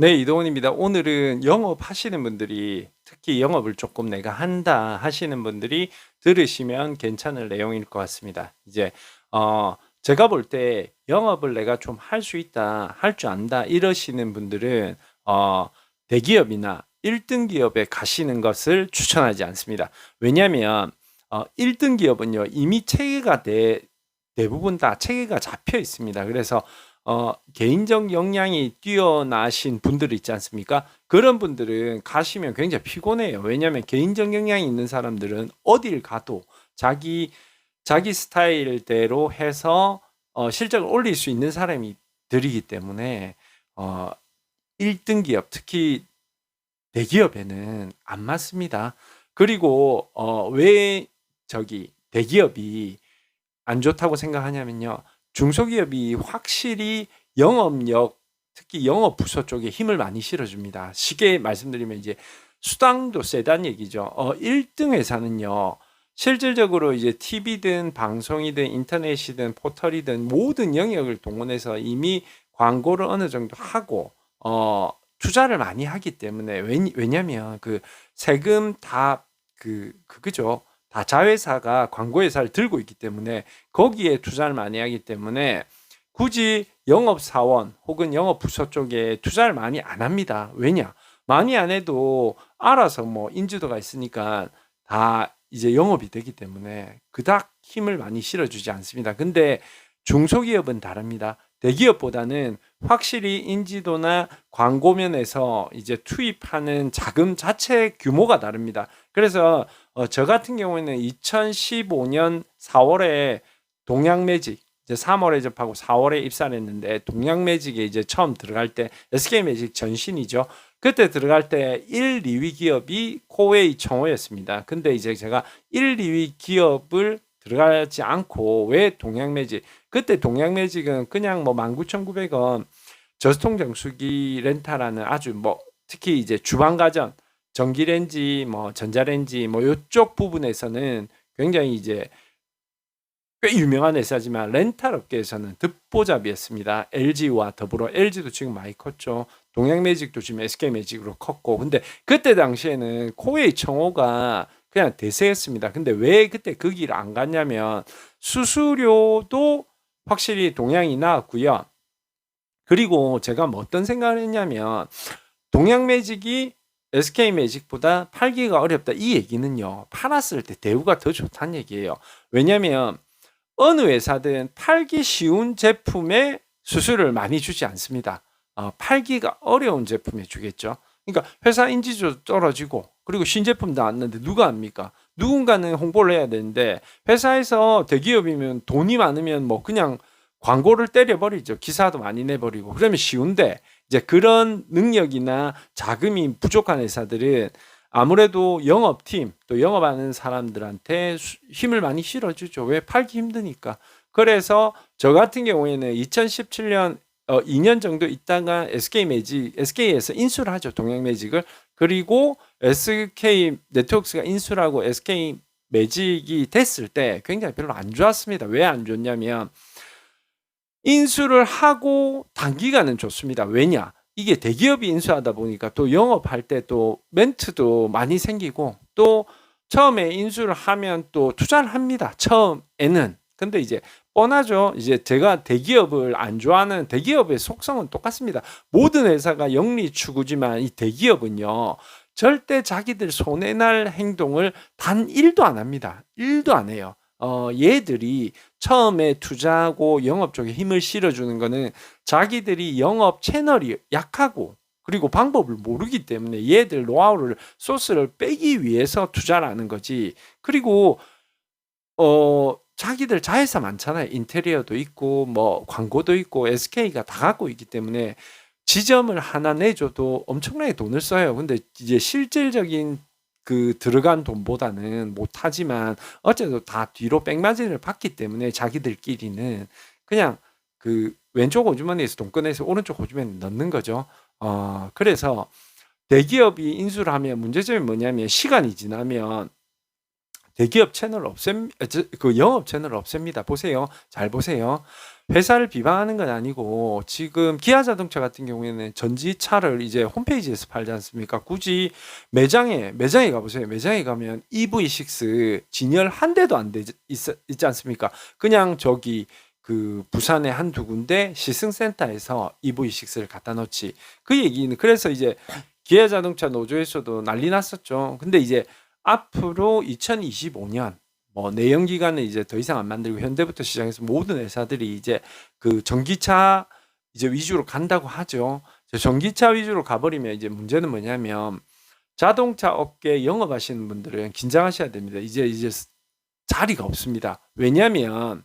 네, 이동훈입니다. 오늘은 영업하시는 분들이 특히 영업을 조금 내가 한다 하시는 분들이 들으시면 괜찮을 내용일 것 같습니다. 이제 어 제가 볼 때 영업을 내가 좀 할 수 있다, 할 줄 안다 이러시는 분들은 어 대기업이나 1등 기업에 가시는 것을 추천하지 않습니다. 왜냐하면 어 1등 기업은요 이미 체계가 대, 대부분 다 체계가 잡혀 있습니다. 그래서 어, 개인적 역량이 뛰어나신 분들 있지 않습니까? 그런 분들은 가시면 굉장히 피곤해요. 왜냐하면 개인적 역량이 있는 사람들은 어딜 가도 자기 자기 스타일대로 해서 어, 실적을 올릴 수 있는 사람이 들이기 때문에 어, 1등 기업 특히 대기업에는 안 맞습니다. 그리고 어, 왜 저기 대기업이 안 좋다고 생각하냐면요. 중소기업이 확실히 영업력, 특히 영업 부서 쪽에 힘을 많이 실어줍니다. 쉽게 말씀드리면 이제 수당도 세다는 얘기죠. 어, 1등 회사는요. 실질적으로 이제 TV든 방송이든 인터넷이든 포털이든 모든 영역을 동원해서 이미 광고를 어느 정도 하고 어, 투자를 많이 하기 때문에 왜, 왜냐면 그 세금 다 그 그거죠. 다 자회사가 광고회사를 들고 있기 때문에 거기에 투자를 많이 하기 때문에 굳이 영업사원 혹은 영업부서 쪽에 투자를 많이 안 합니다. 왜냐? 많이 안 해도 알아서 뭐 인지도가 있으니까 다 이제 영업이 되기 때문에 그닥 힘을 많이 실어주지 않습니다. 근데 중소기업은 다릅니다. 대기업보다는 확실히 인지도나 광고 면에서 이제 투입하는 자금 자체 규모가 다릅니다. 그래서 어, 저 같은 경우에는 2015년 4월에 동양 매직 이제 3월에 접하고 4월에 입사를 했는데 동양 매직에 이제 처음 들어갈 때 SK매직 전신이죠. 그때 들어갈 때 1, 2위 기업이 코웨이 청호였습니다. 근데 이제 제가 1, 2위 기업을 들어가지 않고 왜 동양 매직 그때 동양 매직은 그냥 뭐 19,900원 저스통 정수기 렌탈하는 아주 뭐 특히 이제 주방 가전 전기레인지 뭐 전자레인지 뭐 요쪽 부분에서는 굉장히 이제 꽤 유명한 회사지만 렌탈 업계에서는 듣보잡이었습니다. LG와 더불어 LG도 지금 많이 컸죠. 동양매직도 지금 SK매직으로 컸고 근데 그때 당시에는 코웨이 청호가 그냥 대세였습니다. 근데 왜 그때 그 길 안 갔냐면 수수료도 확실히 동양이 나왔고요. 그리고 제가 뭐 어떤 생각을 했냐면 동양매직이 SK매직보다 팔기가 어렵다 이 얘기는요. 팔았을 때 대우가 더 좋다는 얘기예요. 왜냐면 어느 회사든 팔기 쉬운 제품에 수수료를 많이 주지 않습니다. 어, 팔기가 어려운 제품에 주겠죠. 그러니까 회사 인지도 떨어지고 그리고 신제품 나왔는데 누가 합니까? 누군가는 홍보를 해야 되는데 회사에서 대기업이면 돈이 많으면 뭐 그냥 광고를 때려버리죠. 기사도 많이 내버리고 그러면 쉬운데 이제 그런 능력이나 자금이 부족한 회사들은 아무래도 영업팀 또 영업하는 사람들한테 힘을 많이 실어주죠. 왜 팔기 힘드니까. 그래서 저 같은 경우에는 2017년 어, 2년 정도 있다가 SK 매직, SK에서 인수를 하죠. 동양 매직을. 그리고 SK 네트워크스가 인수를 하고 SK 매직이 됐을 때 굉장히 별로 안 좋았습니다. 왜 안 좋냐면 인수를 하고 단기간은 좋습니다. 왜냐? 이게 대기업이 인수하다 보니까 또 영업할 때 또 멘트도 많이 생기고 또 처음에 인수를 하면 또 투자를 합니다. 처음에는. 근데 이제 뻔하죠. 이제 제가 대기업을 안 좋아하는 대기업의 속성은 똑같습니다. 모든 회사가 영리 추구지만 이 대기업은요. 절대 자기들 손해날 행동을 단 1도 안 합니다. 1도 안 해요. 어, 얘들이 처음에 투자하고 영업 쪽에 힘을 실어주는 거는 자기들이 영업 채널이 약하고 그리고 방법을 모르기 때문에 얘들 노하우를 소스를 빼기 위해서 투자를 하는 거지. 그리고 어 자기들 자회사 많잖아요. 인테리어도 있고 뭐 광고도 있고 SK가 다 갖고 있기 때문에 지점을 하나 내줘도 엄청나게 돈을 써요. 근데 이제 실질적인 그 들어간 돈보다는 못하지만 어쨌든 다 뒤로 백마진을 받기 때문에 자기들끼리는 그냥 그 왼쪽 호주머니에서 돈 꺼내서 오른쪽 호주머니에 넣는 거죠. 어, 그래서 대기업이 인수를 하면 문제점이 뭐냐면 시간이 지나면 대기업 채널 없앱 그 영업 채널 없앱니다. 보세요. 잘 보세요. 회사를 비방하는 건 아니고 지금 기아 자동차 같은 경우에는 전지차를 이제 홈페이지에서 팔지 않습니까? 굳이 매장에 매장에 가보세요. 매장에 가면 EV6 진열 한 대도 안 되지 있, 있지 않습니까? 그냥 저기 그 부산의 한 두 군데 시승센터에서 EV6를 갖다 놓지. 그 얘기는 그래서 이제 기아 자동차 노조에서도 난리 났었죠. 근데 이제 앞으로 2025년 뭐 내연 기관은 이제 더 이상 안 만들고 현대부터 시작해서 모든 회사들이 이제 그 전기차 이제 위주로 간다고 하죠. 저 전기차 위주로 가버리면 이제 문제는 뭐냐면 자동차 업계 영업하시는 분들은 긴장하셔야 됩니다. 이제 이제 자리가 없습니다. 왜냐하면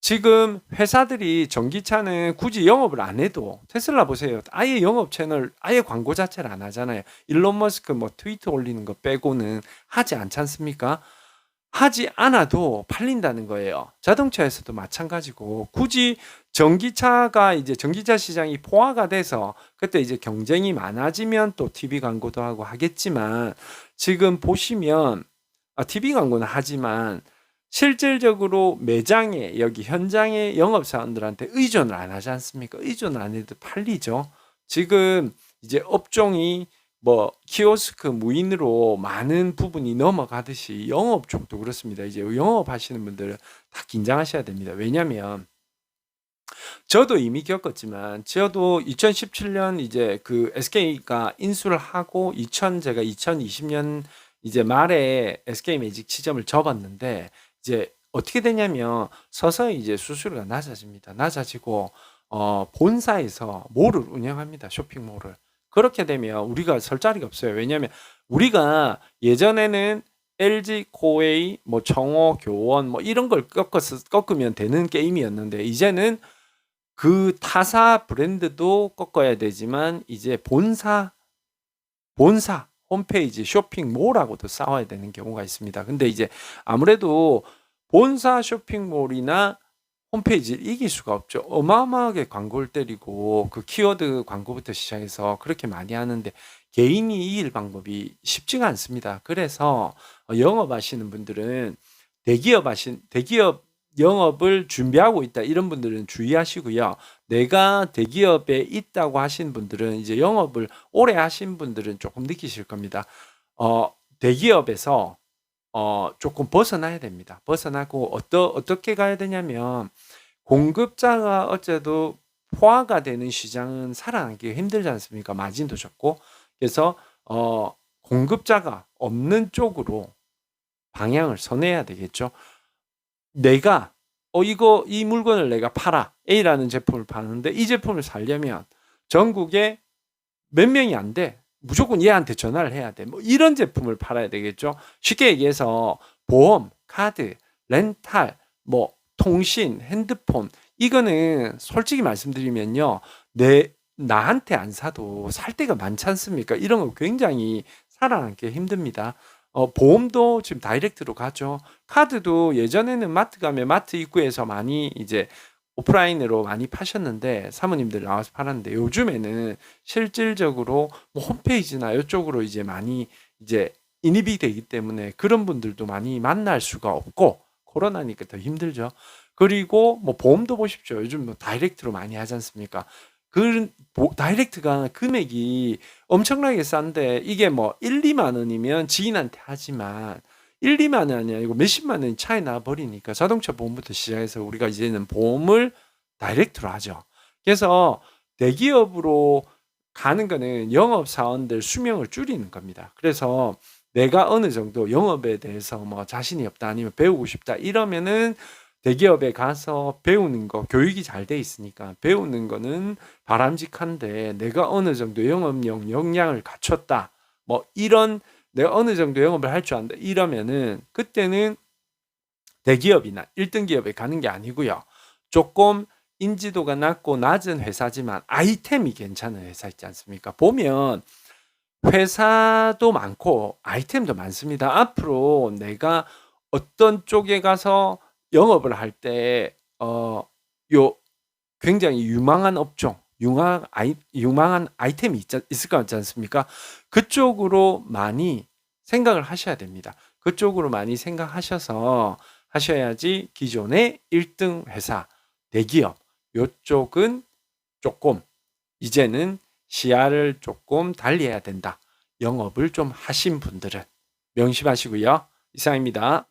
지금 회사들이 전기차는 굳이 영업을 안 해도 테슬라 보세요. 아예 영업 채널, 아예 광고 자체를 안 하잖아요. 일론 머스크 뭐 트위터 올리는 거 빼고는 하지 않지 않습니까? 하지 않아도 팔린다는 거예요. 자동차에서도 마찬가지고 굳이 전기차가 이제 전기차 시장이 포화가 돼서 그때 이제 경쟁이 많아지면 또 TV 광고도 하고 하겠지만 지금 보시면 아, TV 광고는 하지만 실질적으로 매장에 여기 현장의 영업사원들한테 의존을 안 하지 않습니까? 의존을 안 해도 팔리죠. 지금 이제 업종이 뭐 키오스크 무인으로 많은 부분이 넘어가듯이 영업 쪽도 그렇습니다. 이제 영업하시는 분들은 다 긴장하셔야 됩니다. 왜냐하면 저도 이미 겪었지만 저도 2017년 이제 그 SK가 인수를 하고 2000 제가 2020년 이제 말에 SK 매직 지점을 접었는데 이제 어떻게 되냐면 서서히 이제 수수료가 낮아집니다. 낮아지고 어 본사에서 몰을 운영합니다. 쇼핑몰을. 그렇게 되면 우리가 설 자리가 없어요. 왜냐하면 우리가 예전에는 LG, 코웨이, 뭐 정호, 교원 뭐 이런 걸 꺾어서 꺾으면 되는 게임이었는데 이제는 그 타사 브랜드도 꺾어야 되지만 이제 본사 본사 홈페이지 쇼핑몰하고도 싸워야 되는 경우가 있습니다. 근데 이제 아무래도 본사 쇼핑몰이나 홈페이지를 이길 수가 없죠. 어마어마하게 광고를 때리고 그 키워드 광고부터 시작해서 그렇게 많이 하는데 개인이 이길 방법이 쉽지가 않습니다. 그래서 영업하시는 분들은 대기업 하신 대기업 영업을 준비하고 있다 이런 분들은 주의하시고요. 내가 대기업에 있다고 하신 분들은 이제 영업을 오래 하신 분들은 조금 느끼실 겁니다. 어, 대기업에서 어, 조금 벗어나야 됩니다. 벗어나고 어떠, 어떻게 가야 되냐면 공급자가 어째도 포화가 되는 시장은 살아남기 힘들지 않습니까? 마진도 적고 그래서 어, 공급자가 없는 쪽으로 방향을 선해야 되겠죠. 내가 어 이거 이 물건을 내가 팔아 A라는 제품을 파는데 이 제품을 살려면 전국에 몇 명이 안 돼. 무조건 얘한테 전화를 해야 돼. 뭐 이런 제품을 팔아야 되겠죠. 쉽게 얘기해서 보험, 카드, 렌탈, 뭐 통신, 핸드폰 이거는 솔직히 말씀드리면요. 내 나한테 안 사도 살 때가 많지 않습니까? 이런 거 굉장히 살아남기 힘듭니다. 어, 보험도 지금 다이렉트로 가죠. 카드도 예전에는 마트 가면 마트 입구에서 많이 이제 오프라인으로 많이 파셨는데 사모님들 나와서 팔았는데 요즘에는 실질적으로 뭐 홈페이지나 이쪽으로 이제 많이 이제 인입이 되기 때문에 그런 분들도 많이 만날 수가 없고 코로나니까 더 힘들죠. 그리고 뭐 보험도 보십시오. 요즘 뭐 다이렉트로 많이 하지 않습니까? 그 다이렉트가 금액이 엄청나게 싼데 이게 뭐 1, 2만 원이면 지인한테 하지만 1, 2만 원이 아니고 몇십만 원이 차이 나 버리니까 자동차 보험부터 시작해서 우리가 이제는 보험을 다이렉트로 하죠. 그래서 대기업으로 가는 거는 영업 사원들 수명을 줄이는 겁니다. 그래서 내가 어느 정도 영업에 대해서 뭐 자신이 없다 아니면 배우고 싶다 이러면은 대기업에 가서 배우는 거 교육이 잘 돼 있으니까 배우는 거는 바람직한데 내가 어느 정도 영업력 역량을 갖췄다 뭐 이런 내가 어느 정도 영업을 할 줄 안다. 이러면은 그때는 대기업이나 1등 기업에 가는 게 아니고요. 조금 인지도가 낮고 낮은 회사지만 아이템이 괜찮은 회사 있지 않습니까? 보면 회사도 많고 아이템도 많습니다. 앞으로 내가 어떤 쪽에 가서 영업을 할 때 어 요 굉장히 유망한 업종, 유망 아이 유망한 아이템이 있, 있을 것 같지 않습니까? 그쪽으로 많이 생각을 하셔야 됩니다. 그쪽으로 많이 생각하셔서 하셔야지 기존의 1등 회사 대기업 요쪽은 조금 이제는 시야를 조금 달리해야 된다. 영업을 좀 하신 분들은 명심하시고요. 이상입니다.